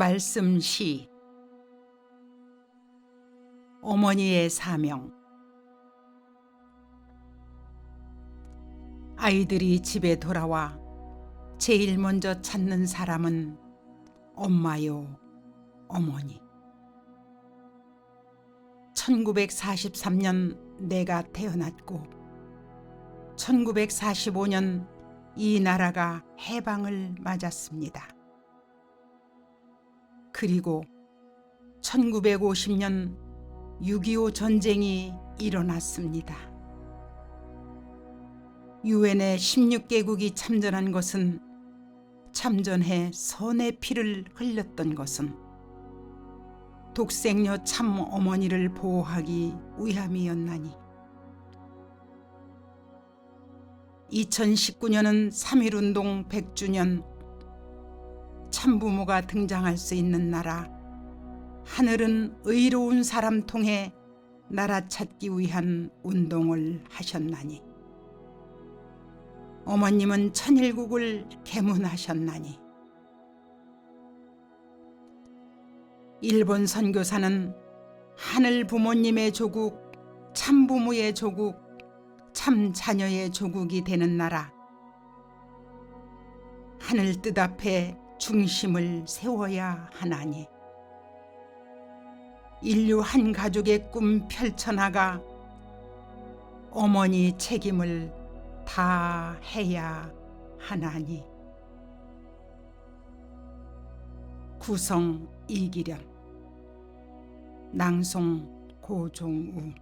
말씀 시 어머니의 사명 아이들이 집에 돌아와 제일 먼저 찾는 사람은 엄마요, 어머니. 1943년 내가 태어났고 1945년 이 나라가 해방을 맞았습니다. 그리고 1950년 6.25 전쟁이 일어났습니다. 유엔에 16개국이 참전한 것은 참전해 선의 피를 흘렸던 것은 독생녀 참 어머니를 보호하기 위함이었나니 2019년은 3.1운동 100주년 참부모가 등장할 수 있는 나라. 하늘은 의로운 사람 통해 나라 찾기 위한 운동을 하셨나니. 어머님은 천일국을 개문하셨나니. 일본 선교사는 하늘 부모님의 조국, 참 부모의 조국, 참 자녀의 조국이 되는 나라. 하늘 뜻 앞에 중심을 세워야 하나니. 인류 한 가족의 꿈 펼쳐나가 어머니 책임을 다 해야 하나니. 구성 이기련 낭송 고종우